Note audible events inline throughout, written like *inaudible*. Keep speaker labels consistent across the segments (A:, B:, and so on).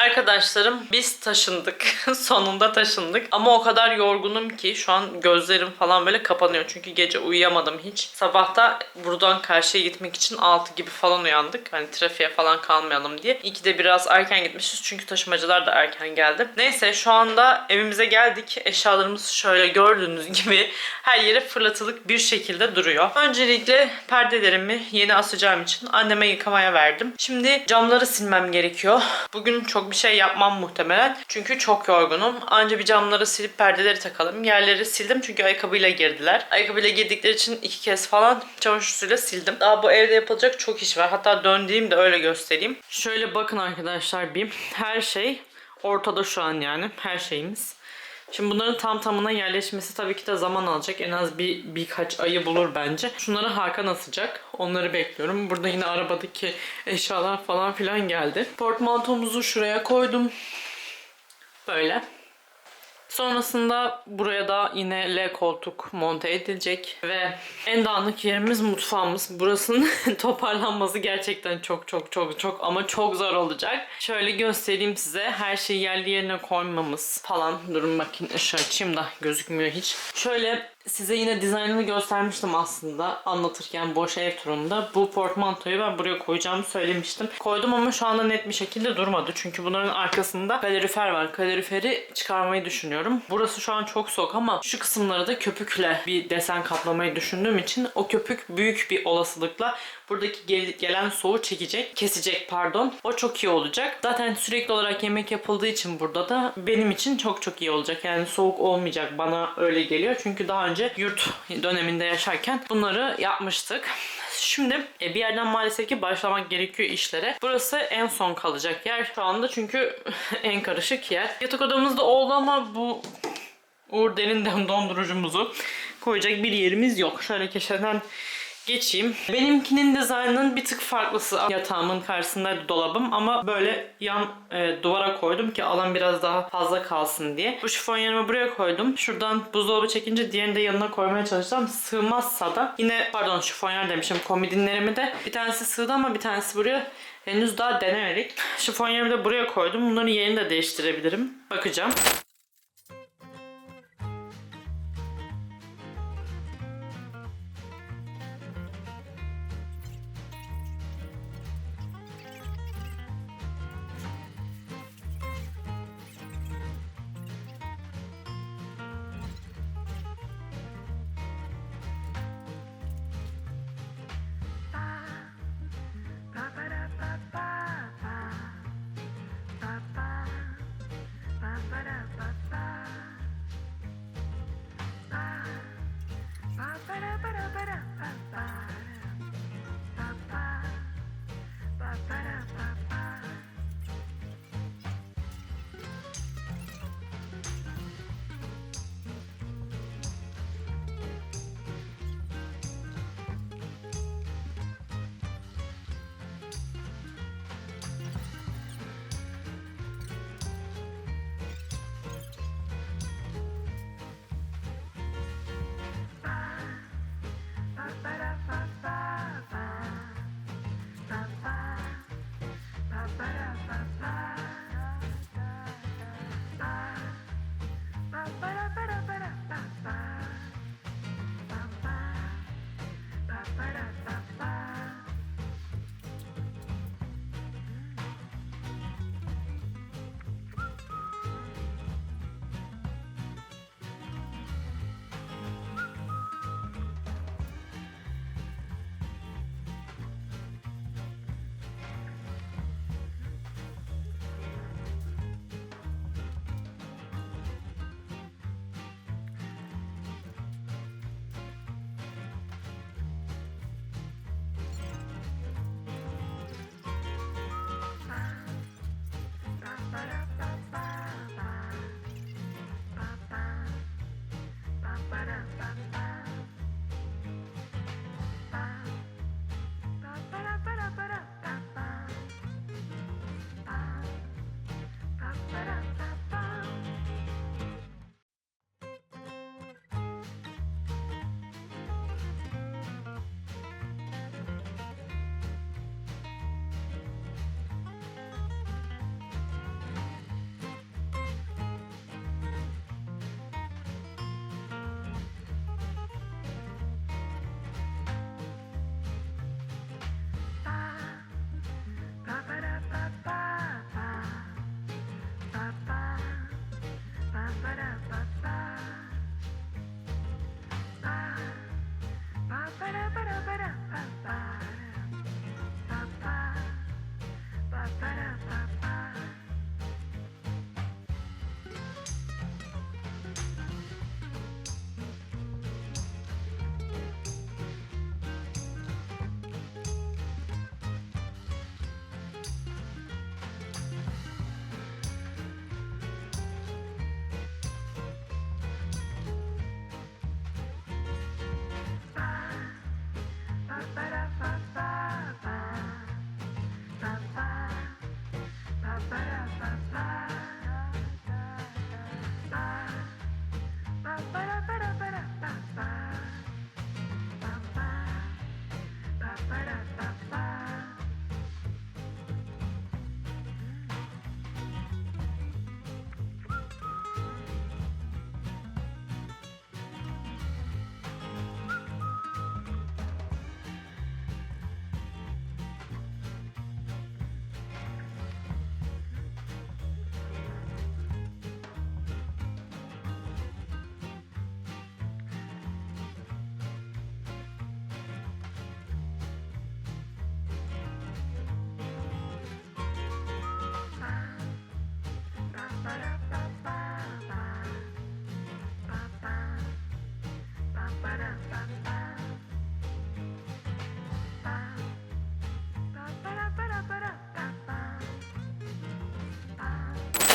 A: Arkadaşlarım biz taşındık. *laughs* Sonunda taşındık. Ama o kadar yorgunum ki şu an gözlerim falan böyle kapanıyor. Çünkü gece uyuyamadım hiç. Sabahta buradan karşıya gitmek için 6 gibi falan uyandık. Hani trafiğe falan kalmayalım diye. İyi ki de biraz erken gitmişiz. Çünkü taşımacılar da erken geldi. Neyse şu anda evimize geldik. Eşyalarımız şöyle gördüğünüz *laughs* gibi her yere fırlatılık bir şekilde duruyor. Öncelikle perdelerimi yeni asacağım için anneme yıkamaya verdim. Şimdi camları silmem gerekiyor. Bugün çok bir şey yapmam muhtemelen. Çünkü çok yorgunum. Anca bir camları silip perdeleri takalım. Yerleri sildim çünkü ayakkabıyla girdiler. Ayakkabıyla girdikleri için iki kez falan çamaşır suyuyla sildim. Daha bu evde yapılacak çok iş var. Hatta döndüğümde öyle göstereyim. Şöyle bakın arkadaşlar bir. Her şey ortada şu an yani. Her şeyimiz. Şimdi bunların tam tamına yerleşmesi tabii ki de zaman alacak. En az bir birkaç ayı bulur bence. Şunları Hakan asacak. Onları bekliyorum. Burada yine arabadaki eşyalar falan filan geldi. Portmantomuzu şuraya koydum. Böyle. Sonrasında buraya da yine L koltuk monte edilecek ve en dağınık yerimiz mutfağımız. Burasının *laughs* toparlanması gerçekten çok çok çok çok ama çok zor olacak. Şöyle göstereyim size. Her şeyi yerli yerine koymamız falan. Durun bakayım ışığı açayım da gözükmüyor hiç. Şöyle size yine dizaynını göstermiştim aslında anlatırken boş ev turunda. Bu portmantoyu ben buraya koyacağımı söylemiştim. Koydum ama şu anda net bir şekilde durmadı. Çünkü bunların arkasında kalorifer var. Kaloriferi çıkarmayı düşünüyorum. Burası şu an çok soğuk ama şu kısımları da köpükle bir desen kaplamayı düşündüğüm için o köpük büyük bir olasılıkla buradaki gel- gelen soğuğu çekecek, kesecek pardon. O çok iyi olacak. Zaten sürekli olarak yemek yapıldığı için burada da benim için çok çok iyi olacak. Yani soğuk olmayacak bana öyle geliyor. Çünkü daha önce yurt döneminde yaşarken bunları yapmıştık. Şimdi e, bir yerden maalesef ki başlamak gerekiyor işlere. Burası en son kalacak yer şu anda çünkü *laughs* en karışık yer. Yatak odamızda oldu ama bu Uğur Derin'den *laughs* dondurucumuzu koyacak bir yerimiz yok. Şöyle köşeden geçeyim. Benimkinin dizaynının bir tık farklısı. Yatağımın karşısındaydı dolabım ama böyle yan e, duvara koydum ki alan biraz daha fazla kalsın diye. Bu şifonyerimi buraya koydum. Şuradan buzdolabı çekince diğerini de yanına koymaya çalışacağım. Sığmazsa da yine pardon şifonyer demişim komodinlerimi de bir tanesi sığdı ama bir tanesi buraya henüz daha denemedik. Şifonyerimi de buraya koydum. Bunların yerini de değiştirebilirim. Bakacağım.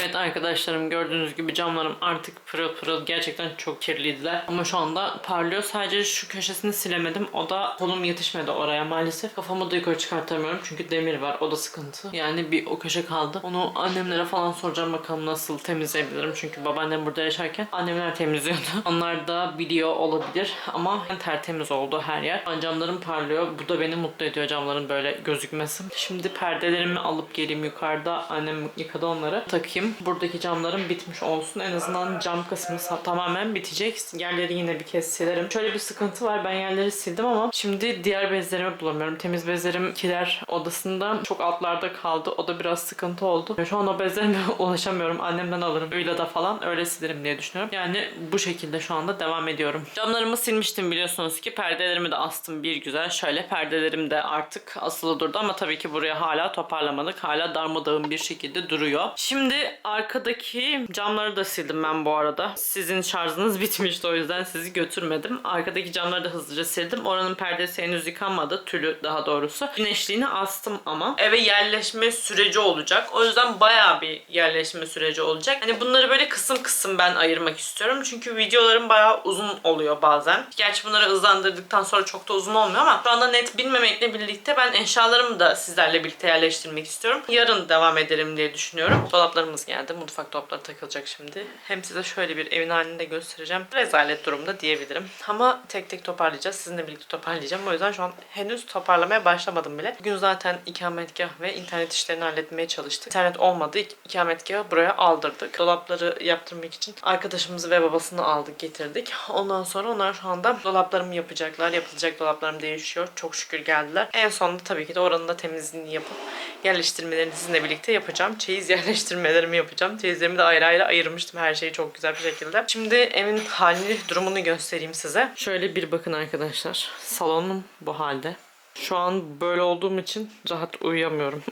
A: Evet arkadaşlarım gördüğünüz gibi camlarım artık pırıl pırıl gerçekten çok kirliydiler. Ama şu anda parlıyor. Sadece şu köşesini silemedim. O da kolum yetişmedi oraya maalesef. Kafamı da yukarı çıkartamıyorum çünkü demir var. O da sıkıntı. Yani bir o köşe kaldı. Onu annemlere falan soracağım bakalım nasıl temizleyebilirim. Çünkü babaannem burada yaşarken annemler temizliyordu. *laughs* Onlar da biliyor olabilir ama tertemiz oldu her yer. Camlarım parlıyor. Bu da beni mutlu ediyor camların böyle gözükmesi. Şimdi perdelerimi alıp geleyim yukarıda. Annem yıkadı onları. Takayım. Buradaki camlarım bitmiş olsun. En azından cam kısmı tamamen bitecek. Yerleri yine bir kez silerim. Şöyle bir sıkıntı var. Ben yerleri sildim ama şimdi diğer bezlerimi bulamıyorum. Temiz bezlerim kiler odasında çok altlarda kaldı. O da biraz sıkıntı oldu. Şu an o bezlerime *laughs* ulaşamıyorum. Annemden alırım. Öyle de falan öyle silerim diye düşünüyorum. Yani bu şekilde şu anda devam ediyorum. Camlarımı silmiştim biliyorsunuz ki. Perdelerimi de astım bir güzel. Şöyle perdelerim de artık asılı durdu ama tabii ki buraya hala toparlamadık. Hala darmadağın bir şekilde duruyor. Şimdi arkadaki camları da sildim ben bu arada. Sizin şarjınız *laughs* bitmişti o yüzden sizi götürmedim. Arkadaki camları da hızlıca sildim. Oranın perdesi henüz yıkanmadı. Tülü daha doğrusu. Güneşliğini astım ama. Eve yerleşme süreci olacak. O yüzden bayağı bir yerleşme süreci olacak. Hani bunları böyle kısım kısım ben ayırmak istiyorum. Çünkü videolarım bayağı uzun oluyor bazen. Gerçi bunları hızlandırdıktan sonra çok da uzun olmuyor ama şu anda net bilmemekle birlikte ben eşyalarımı da sizlerle birlikte yerleştirmek istiyorum. Yarın devam ederim diye düşünüyorum. Dolaplarımız geldi. Mutfak dolapları takılacak şimdi. Hem size şöyle bir evin halini de göstereceğim. Rezalet durumda diyebilirim. Ama tek tek toparlayacağız. Sizinle birlikte toparlayacağım. O yüzden şu an henüz toparlamaya başlamadım bile. Bugün zaten ikametgah ve internet işlerini halletmeye çalıştık. İnternet olmadı. İk- İkametgahı buraya aldırdık. Dolapları yaptırmak için arkadaşımızı ve babasını aldık getirdik. Ondan sonra onlar şu anda dolaplarımı yapacaklar. Yapılacak dolaplarım değişiyor. Çok şükür geldiler. En sonunda tabii ki de oranın da temizliğini yapıp yerleştirmelerini sizinle birlikte yapacağım. Çeyiz yerleştirmelerimi yapacağım. Çeyizlerimi de ayrı ayrı ayırmıştım her şeyi çok güzel bir şekilde. Şimdi evin halini, durumunu göstereyim size. Şöyle bir bakın arkadaşlar. Salonum bu halde. Şu an böyle olduğum için rahat uyuyamıyorum.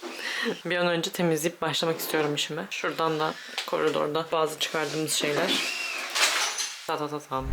A: *laughs* bir an önce temizleyip başlamak istiyorum işime. Şuradan da koridorda bazı çıkardığımız şeyler. Ta ta ta tam.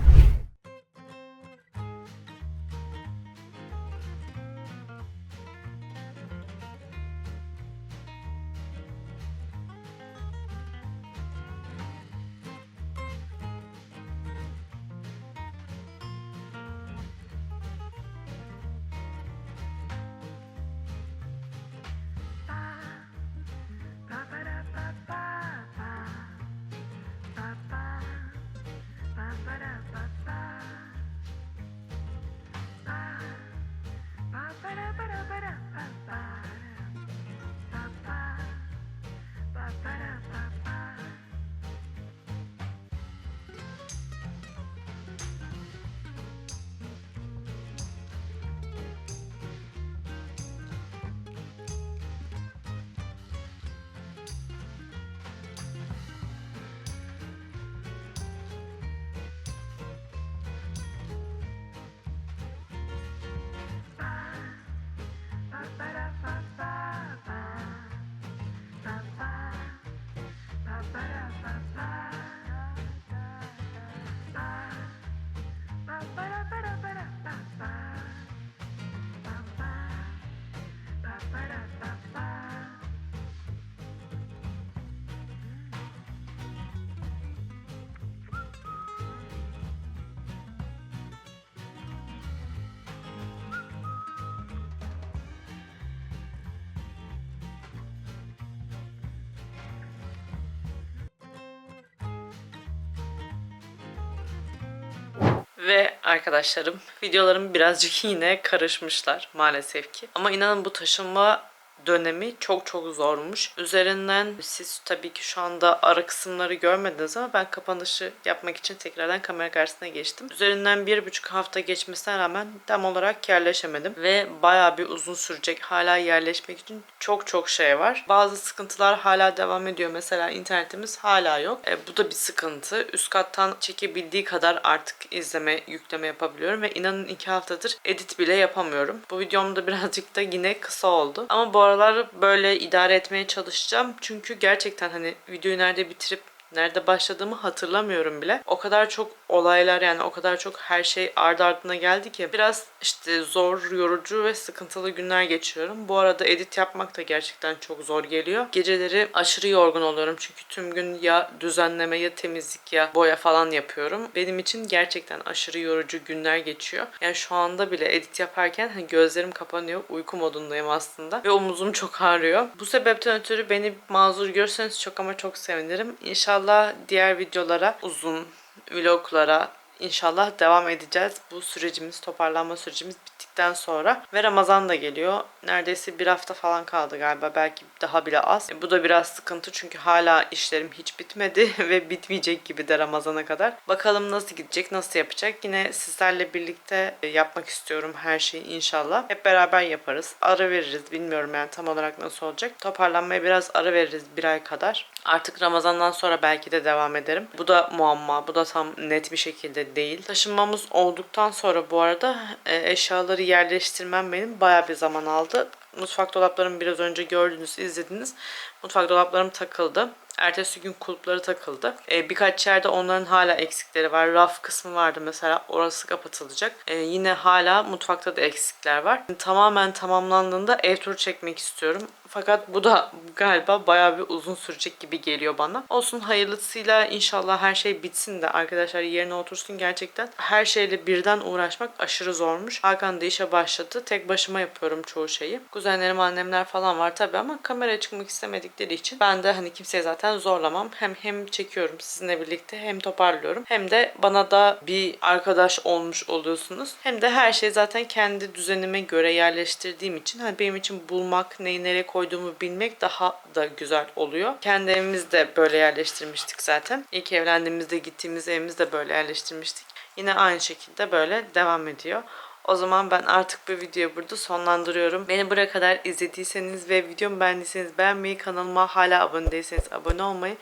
A: Ve arkadaşlarım videolarım birazcık yine karışmışlar maalesef ki. Ama inanın bu taşınma dönemi çok çok zormuş. Üzerinden siz tabii ki şu anda ara kısımları görmediniz ama ben kapanışı yapmak için tekrardan kamera karşısına geçtim. Üzerinden bir buçuk hafta geçmesine rağmen tam olarak yerleşemedim ve bayağı bir uzun sürecek. Hala yerleşmek için çok çok şey var. Bazı sıkıntılar hala devam ediyor. Mesela internetimiz hala yok. E, bu da bir sıkıntı. Üst kattan çekebildiği kadar artık izleme, yükleme yapabiliyorum ve inanın iki haftadır edit bile yapamıyorum. Bu videomda *laughs* birazcık da yine kısa oldu. Ama bu aralar böyle idare etmeye çalışacağım. Çünkü gerçekten hani videoyu nerede bitirip nerede başladığımı hatırlamıyorum bile. O kadar çok olaylar yani o kadar çok her şey ardı ardına geldi ki biraz işte zor, yorucu ve sıkıntılı günler geçiriyorum. Bu arada edit yapmak da gerçekten çok zor geliyor. Geceleri aşırı yorgun oluyorum çünkü tüm gün ya düzenleme ya temizlik ya boya falan yapıyorum. Benim için gerçekten aşırı yorucu günler geçiyor. Yani şu anda bile edit yaparken hani gözlerim kapanıyor. Uyku modundayım aslında. Ve omuzum çok ağrıyor. Bu sebepten ötürü beni mazur görürseniz çok ama çok sevinirim. İnşallah diğer videolara uzun vloglara inşallah devam edeceğiz. Bu sürecimiz, toparlanma sürecimiz bittikten sonra. Ve Ramazan da geliyor. Neredeyse bir hafta falan kaldı galiba. Belki daha bile az. E, bu da biraz sıkıntı çünkü hala işlerim hiç bitmedi *laughs* ve bitmeyecek gibi de Ramazan'a kadar. Bakalım nasıl gidecek, nasıl yapacak. Yine sizlerle birlikte e, yapmak istiyorum her şeyi inşallah. Hep beraber yaparız. Ara veririz. Bilmiyorum yani tam olarak nasıl olacak. Toparlanmaya biraz ara veririz bir ay kadar. Artık Ramazan'dan sonra belki de devam ederim. Bu da muamma. Bu da tam net bir şekilde değil. Taşınmamız olduktan sonra bu arada e, eşyaları yerleştirmem benim bayağı bir zaman aldı. Mutfak dolaplarımı biraz önce gördünüz, izlediniz. Mutfak dolaplarım takıldı. Ertesi gün kulpları takıldı. Ee, birkaç yerde onların hala eksikleri var. Raf kısmı vardı mesela. Orası kapatılacak. Ee, yine hala mutfakta da eksikler var. Tamamen tamamlandığında ev turu çekmek istiyorum. Fakat bu da galiba bayağı bir uzun sürecek gibi geliyor bana. Olsun hayırlısıyla inşallah her şey bitsin de arkadaşlar yerine otursun gerçekten. Her şeyle birden uğraşmak aşırı zormuş. Hakan da işe başladı. Tek başıma yapıyorum çoğu şeyi. Kuzenlerim, annemler falan var tabii ama kameraya çıkmak istemedikleri için ben de hani kimseye zaten zorlamam. Hem hem çekiyorum sizinle birlikte hem toparlıyorum. Hem de bana da bir arkadaş olmuş oluyorsunuz. Hem de her şeyi zaten kendi düzenime göre yerleştirdiğim için hani benim için bulmak, neyi nereye koyduğumu bilmek daha da güzel oluyor. Kendi evimizi de böyle yerleştirmiştik zaten. İlk evlendiğimizde gittiğimiz evimizi de böyle yerleştirmiştik. Yine aynı şekilde böyle devam ediyor. O zaman ben artık bu videoyu burada sonlandırıyorum. Beni buraya kadar izlediyseniz ve videomu beğendiyseniz beğenmeyi, kanalıma hala abone değilseniz abone olmayı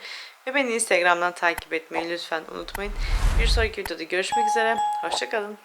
A: ve beni Instagram'dan takip etmeyi lütfen unutmayın. Bir sonraki videoda görüşmek üzere. Hoşçakalın.